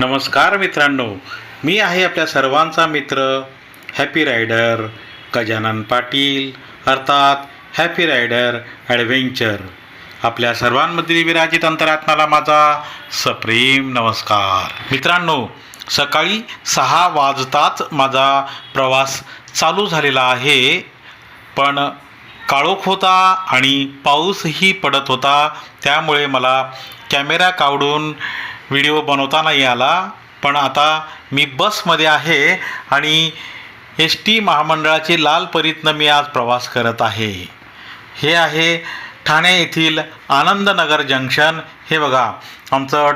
नमस्कार मित्रांनो. मी आहे आपल्या सर्वांचा मित्र हॅपी रायडर गजानन पाटील अर्थात हॅपी रायडर ॲडव्हेंचर आपल्या सर्वांमधील विराजित अंतरात्माला माझा सप्रेम नमस्कार. मित्रांनो सकाळी सहा वाजताच माझा प्रवास चालू झालेला आहे. पण काळोख होता आणि पाऊसही पडत होता. त्यामुळे मला कॅमेरा काढून व्हिडिओ बनवता नाही आला पण आता मी बसमध्ये आहे आणि एस टी महामंडळाची लाल परीतनं मी आज प्रवास करत आहे. हे आहे ठाणे येथील आनंदनगर जंक्शन. हे बघा आमचं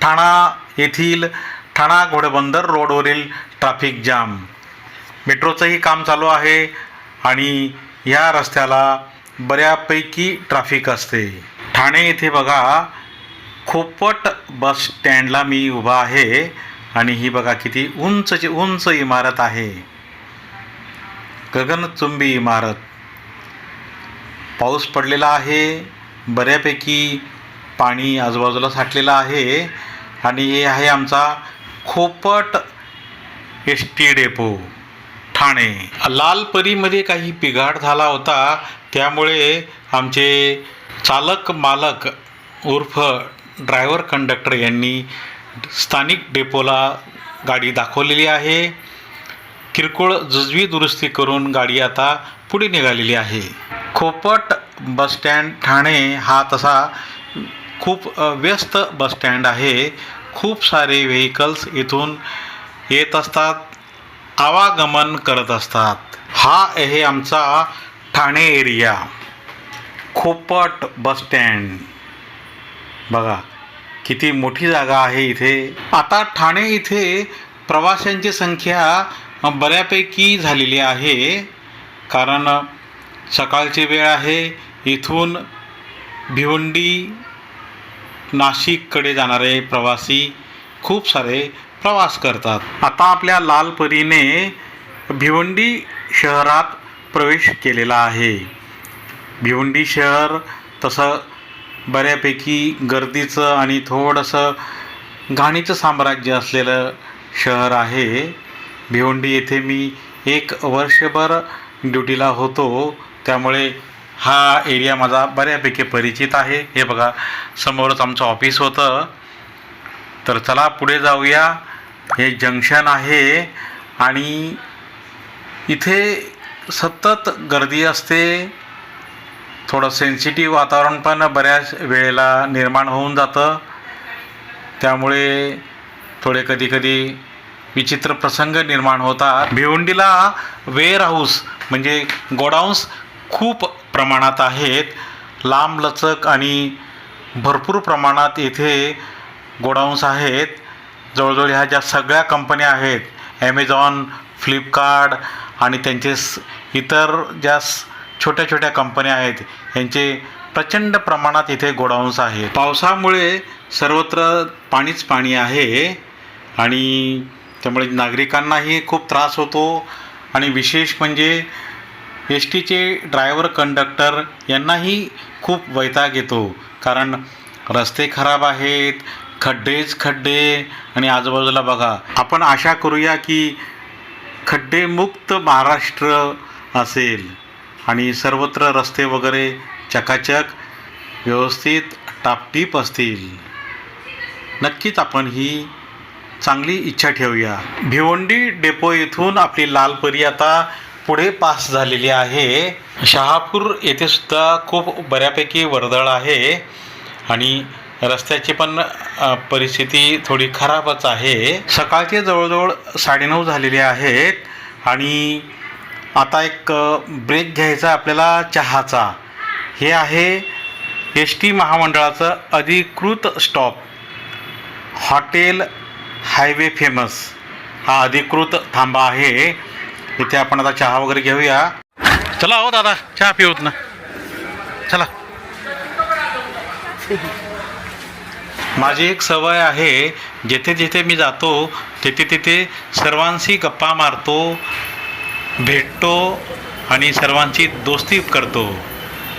ठाणा येथील ठाणा घोडबंदर रोडवरील ट्रॅफिक जाम. मेट्रोचंही काम चालू आहे आणि या रस्त्याला बऱ्यापैकी ट्रॅफिक असते. ठाणे येथे बघा खोपट बस स्टँडला मी उभा आहे आणि ही बघा किती उंचची उंच इमारत आहे. गगनचुंबी इमारत. पाऊस पडलेला आहे बऱ्यापैकी पाणी आजूबाजूला साठलेलं आहे आणि हे आहे आमचा Khopat S T depot Thane. लालपरीमध्ये काही बिघाड झाला होता त्यामुळे आमचे चालक मालक उर्फ ड्रायव्हर कंडक्टर यांनी स्थानिक डेपोला गाडी दाखवलेली आहे. किरकोळ जुजवी दुरुस्ती करून गाडी आता पुढे निघालेली आहे. खोपट बसस्टँड ठाणे हा तसा खूप व्यस्त बसस्टँड आहे. खूप सारे व्हेकल्स इथून येत असतात आवागमन करत असतात. हा आहे आमचा ठाणे एरिया. खोपट बसस्टँड बघा किती मोठी जागा आहे इथे. आता ठाणे इथे प्रवाशांची संख्या बऱ्यापैकी झालेली आहे. कारण सकाळची वेळ आहे इथून भिवंडी नाशिककडे जाणारे प्रवासी खूप सारे प्रवास करतात. आता आपल्या लालपरीने भिवंडी शहरात प्रवेश केलेला आहे. भिवंडी शहर तसं बऱ्यापैकी गर्दीचं आणि थोडंसं घाणीचं साम्राज्य असलेलं शहर आहे. भिवंडी येथे मी एक वर्षभर ड्युटीला होतो. त्यामुळे हा एरिया माझा बऱ्यापैकी परिचित आहे. हे बघा समोरच आमचं ऑफिस होतं. तर चला पुढे जाऊया. हे जंक्शन आहे आणि इथे सतत गर्दी असते. थोडं सेन्सिटिव्ह वातावरण पण बऱ्याच वेळेला निर्माण होऊन जातं. त्यामुळे थोडे कधीकधी विचित्र प्रसंग निर्माण होतात. भिवंडीला वेअर हाऊस म्हणजे गोडाऊन्स खूप प्रमाणात आहेत. लांबलचक आणि भरपूर प्रमाणात येथे गोडाऊन्स आहेत. जवळजवळ ह्या ज्या सगळ्या कंपन्या आहेत ॲमेझॉन फ्लिपकार्ट आणि त्यांचे स- इतर ज्या स- छोट्या छोट्या कंपन्या आहेत. यांचे प्रचंड प्रमाणात इथे गोडाऊन्स आहेत. पावसामुळे सर्वत्र पाणीच पाणी आहे आणि त्यामुळे नागरिकांनाही खूप त्रास होतो आणि विशेष म्हणजे एस टीचे ड्रायव्हर कंडक्टर यांनाही खूप वैताग येतो. कारण रस्ते खराब आहेत खड्डेच खड्डे आणि आजूबाजूला बघा आपण आशा करूया की खड्डेमुक्त महाराष्ट्र असेल. आणि सर्वत्र रस्ते वगैरे चकाचक व्यवस्थित टापटीप असतील. नक्कीच आपण ही चांगली इच्छा ठेवूया. भिवंडी डेपो येथून आपली लालपरी आता पुढे पास झालेली आहे. शहापूर येथे सुद्धा खूप बऱ्यापैकी वर्दळ आहे आणि रस्त्याची पण परिस्थिती थोडी खराबच आहे. सकाळचे जवळजवळ साडेनऊ झालेले आहेत आणि आता एक ब्रेक घ्यायचा आपल्याला चहाचा. हे आहे एस टी महामंडळाचं अधिकृत स्टॉप हॉटेल हायवे फेमस. हा अधिकृत थांबा आहे. इथे आपण आता चहा वगैरे घेऊया. चला हो दादा चहा पिऊत ना. चला. माझी एक सवय आहे जेथे जेथे मी जातो तिथे तिथे सर्वांशी गप्पा मारतो भेटतो आणि सर्वांची दोस्ती करतो.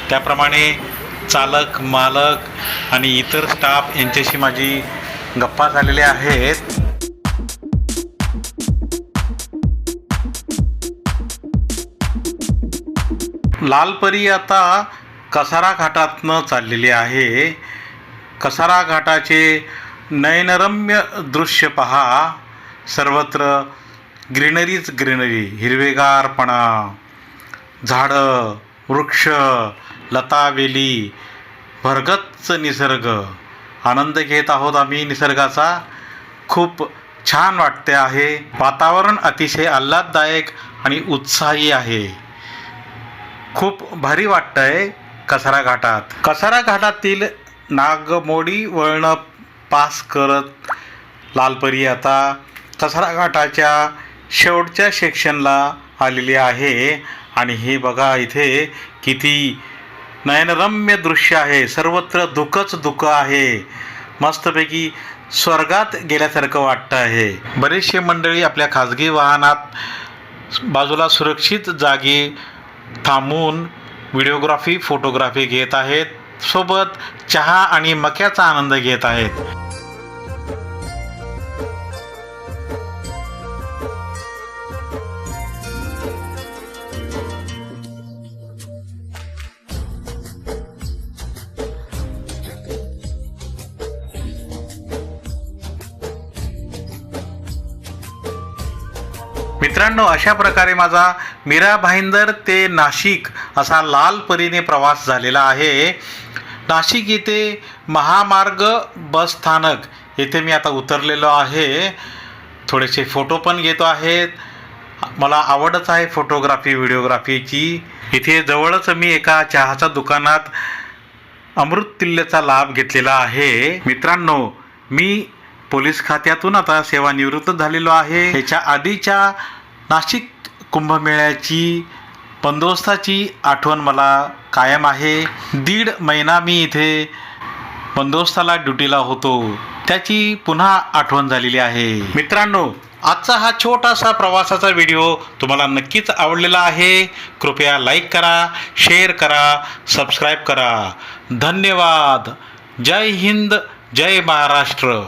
त्याप्रमाणे चालक मालक आणि इतर स्टाफ यांच्याशी माझी गप्पा झालेल्या आहेत. लालपरी आता कसारा घाटातनं चाललेली आहे. कसारा घाटाचे नयनरम्य दृश्य पहा. सर्वत्र ग्रीनरीच ग्रीनरी हिरवेगारपणा झाडं वृक्ष लतावेली भरगच्च निसर्ग. आनंद घेत आहोत आम्ही निसर्गाचा. खूप छान वाटते आहे. वातावरण अतिशय आल्हाददायक आणि उत्साही आहे. खूप भारी वाटतंय कसारा घाटात. कसारा घाटातील नागमोडी वळणं पास करत लालपरी आता कसारा घाटाच्या शेवटच्या सेक्शनला आलेली आहे. आणि हे बघा इथे किती नयनरम्य दृश्य आहे. सर्वत्र दुःखच दुःख आहे. मस्तपैकी स्वर्गात गेल्यासारखं वाटतं आहे. बरेचसे मंडळी आपल्या खाजगी वाहनात बाजूला सुरक्षित जागी थांबून व्हिडिओग्राफी फोटोग्राफी घेत आहेत. सोबत चहा आणि मक्याचा आनंद घेत आहेत. मित्रांनो अशा प्रकारे माझा मीरा भाईंदर ते नाशिक असा लाल परीने प्रवास झालेला आहे. नाशिक येथे महामार्ग बस स्थानक येथे मी आता उतरलेलो आहे. थोडेसे फोटो पण घेतो आहेत मला आवडच आहे फोटोग्राफी व्हिडिओग्राफीची इथे जवळच मी एका चहाच्या दुकानात अमृत तिल्ल्याचा लाभ घेतलेला आहे. मित्रांनो मी पोलीस खात्यातून आता सेवानिवृत्त झालेलो आहे. ह्याच्या आधीच्या नाशिक कुंभमेळ्याची बंदोबस्ताची आठवण मला कायम आहे. दीड महिना मी इथे बंदोबस्ताला ड्युटीला होतो. त्याची पुन्हा आठवण झालेली आहे. मित्रांनो आजचा हा छोटासा प्रवासाचा व्हिडिओ तुम्हाला नक्कीच आवडलेला आहे. कृपया लाईक करा शेअर करा सबस्क्राईब करा. धन्यवाद. जय हिंद जय महाराष्ट्र.